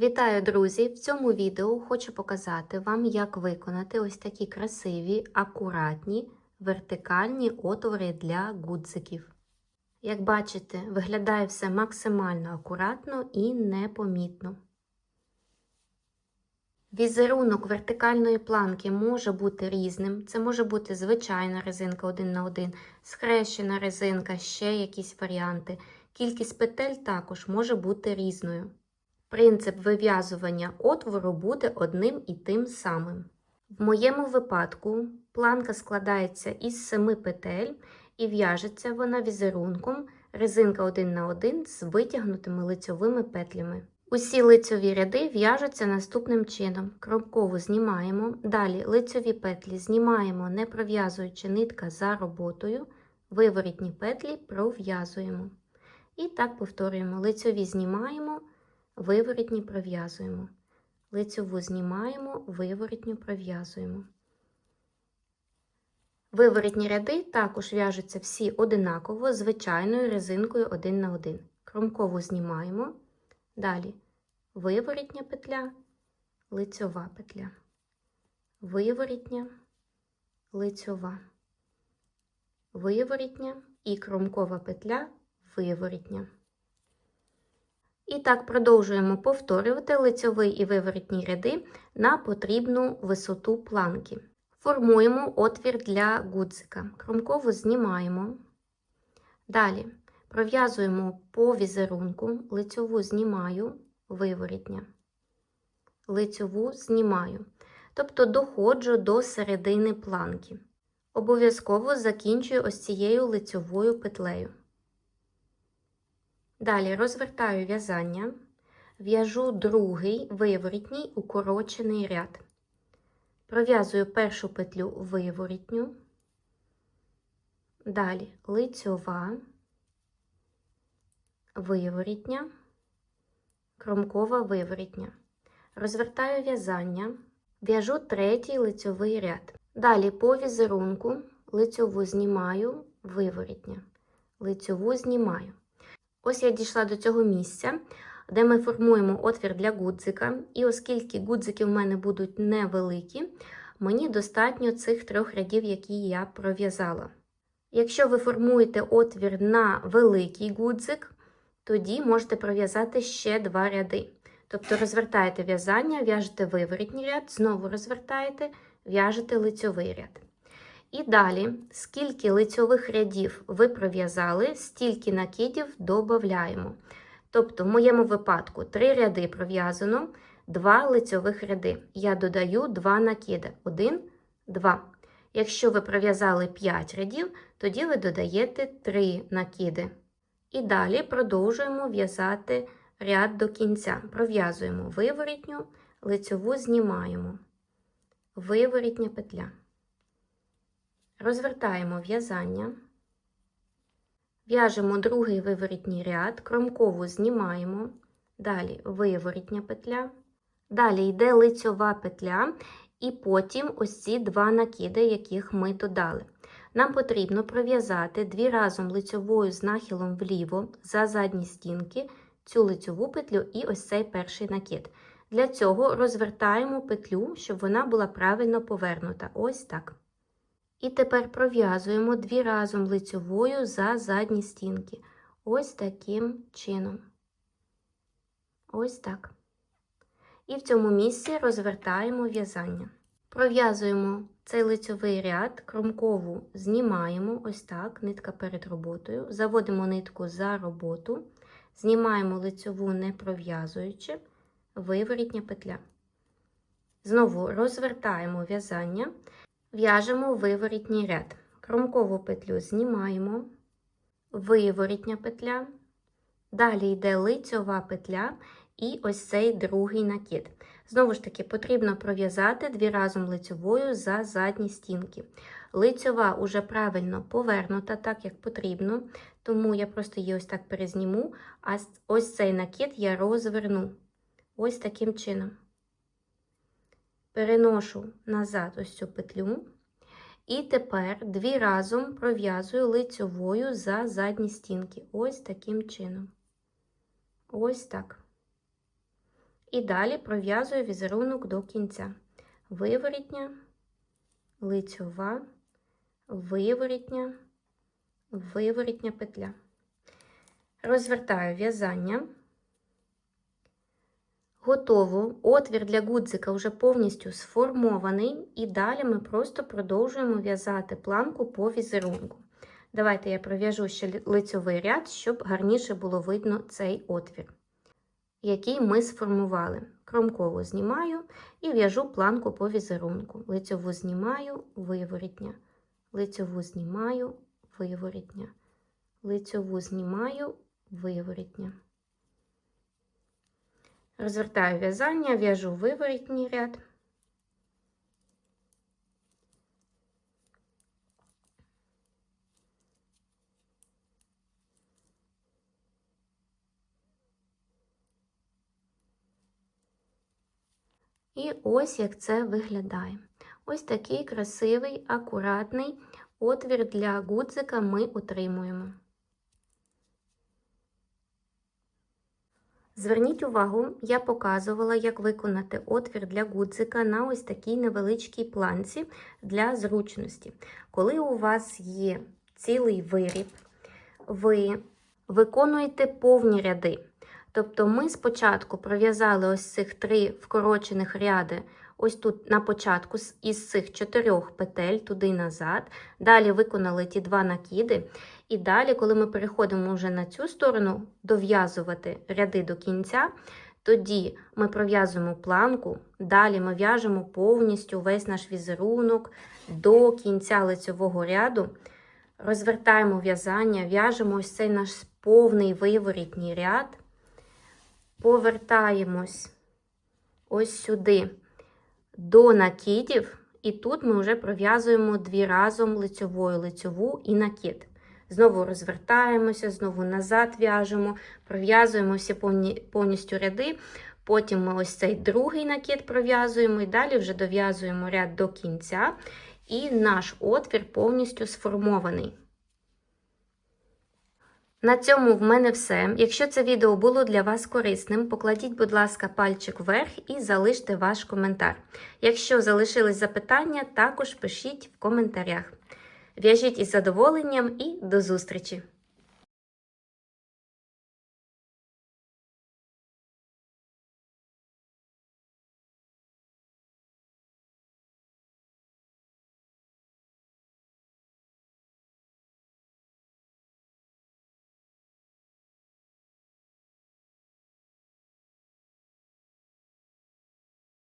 Вітаю, друзі! В цьому відео хочу показати вам, як виконати ось такі красиві, акуратні, вертикальні отвори для гудзиків. Як бачите, виглядає все максимально акуратно і непомітно. Візерунок вертикальної планки може бути різним. Це може бути звичайна резинка 1 на 1, схрещена резинка, ще якісь варіанти. Кількість петель також може бути різною. Принцип вив'язування отвору буде одним і тим самим. В моєму випадку планка складається із 7 петель і в'яжеться вона візерунком резинка 1 на 1 з витягнутими лицьовими петлями. Усі лицьові ряди в'яжуться наступним чином. Кромкову знімаємо, далі лицьові петлі знімаємо, не пров'язуючи нитка за роботою, виворітні петлі пров'язуємо. І так повторюємо: лицьові знімаємо, виворітні пров'язуємо. Лицьову знімаємо, виворітню пров'язуємо. Виворітні ряди також в'яжуться всі одинаково звичайною резинкою 1 на 1. Кромкову знімаємо. Далі виворітня петля, лицьова петля, виворітня, лицьова, виворітня і кромкова петля, виворітня. І так продовжуємо повторювати лицьовий і виворітні ряди на потрібну висоту планки. Формуємо отвір для гудзика. Кромкову знімаємо. Далі пров'язуємо по візерунку, лицьову знімаю, виворітня. Лицьову знімаю. Тобто доходжу до середини планки. Обов'язково закінчую ось цією лицьовою петлею. Далі розвертаю в'язання, в'яжу другий виворітній укорочений ряд. Пров'язую першу петлю виворітню, далі лицьова, виворітня, кромкова виворітня. Розвертаю в'язання, в'яжу третій лицьовий ряд. Далі по візерунку лицьову знімаю, виворітня, лицьову знімаю. Ось я дійшла до цього місця, де ми формуємо отвір для гудзика. І оскільки гудзики в мене будуть невеликі, мені достатньо цих трьох рядів, які я пров'язала. Якщо ви формуєте отвір на великий гудзик, тоді можете пров'язати ще два ряди. Тобто розвертаєте в'язання, в'яжете виворітній ряд, знову розвертаєте, в'яжете лицьовий ряд. І далі, скільки лицьових рядів ви пров'язали, стільки накидів додаємо. Тобто, в моєму випадку, три ряди пров'язано, два лицьових ряди. Я додаю два накиди. Один, два. Якщо ви пров'язали 5 рядів, тоді ви додаєте 3 накиди. І далі продовжуємо в'язати ряд до кінця. Пров'язуємо виворітню, лицьову знімаємо, виворітня петля. Розвертаємо в'язання, в'яжемо другий виворітній ряд, кромкову знімаємо, далі виворітня петля, далі йде лицьова петля, і потім ось ці два накиди, яких ми додали. Нам потрібно пров'язати дві разом лицьовою з нахилом вліво за задні стінки цю лицьову петлю і ось цей перший накид. Для цього розвертаємо петлю, щоб вона була правильно повернута. Ось так. І тепер пров'язуємо дві разом лицьовою за задні стінки. Ось таким чином. Ось так. І в цьому місці розвертаємо в'язання. Пров'язуємо цей лицьовий ряд, кромкову знімаємо, ось так, нитка перед роботою, заводимо нитку за роботу, знімаємо лицьову, не пров'язуючи, виворітня петля. Знову розвертаємо в'язання. В'яжемо виворітній ряд. Кромкову петлю знімаємо, виворітня петля, далі йде лицьова петля і ось цей другий накид. Знову ж таки, потрібно пров'язати дві разом лицьовою за задні стінки. Лицьова уже правильно повернута, так як потрібно, тому я просто її ось так перезніму, а ось цей накид я розверну. Ось таким чином переношу назад ось цю петлю. І тепер дві разом пров'язую лицьовою за задні стінки. Ось таким чином. Ось так. І далі пров'язую візерунок до кінця. Виворітня, лицьова, виворітня, виворітня петля. Розвертаю в'язання. Готово. Отвір для гудзика вже повністю сформований, і далі ми просто продовжуємо в'язати планку по візерунку. Давайте я пров'яжу ще лицьовий ряд, щоб гарніше було видно цей отвір, який ми сформували. Кромкову знімаю і в'яжу планку по візерунку. Лицьову знімаю, виворітня, лицьову знімаю, виворітня, лицьову знімаю, виворітня. Розвертаю в'язання, в'яжу виворітній ряд. І ось як це виглядає. Ось такий красивий, акуратний отвір для гудзика ми отримуємо. Зверніть увагу, я показувала, як виконати отвір для гудзика на ось такій невеличкій планці для зручності. Коли у вас є цілий виріб, ви виконуєте повні ряди. Тобто ми спочатку пров'язали ось цих три вкорочених ряди, ось тут на початку із цих чотирьох петель туди назад. Далі виконали ті два накиди. І далі, коли ми переходимо вже на цю сторону, дов'язувати ряди до кінця, тоді ми пров'язуємо планку, далі ми в'яжемо повністю весь наш візерунок до кінця лицевого ряду, розвертаємо в'язання, в'яжемо ось цей наш повний виворітній ряд, повертаємось ось сюди до накидів, і тут ми вже пров'язуємо дві разом лицьовою лицьову і накид. Знову розвертаємося, знову назад в'яжемо, пров'язуємо всі повністю ряди. Потім ми ось цей другий накид пров'язуємо і далі вже дов'язуємо ряд до кінця, і наш отвір повністю сформований. На цьому в мене все. Якщо це відео було для вас корисним, покладіть, будь ласка, пальчик вверх і залиште ваш коментар. Якщо залишились запитання, також пишіть в коментарях. В'яжіть із задоволенням і до зустрічі!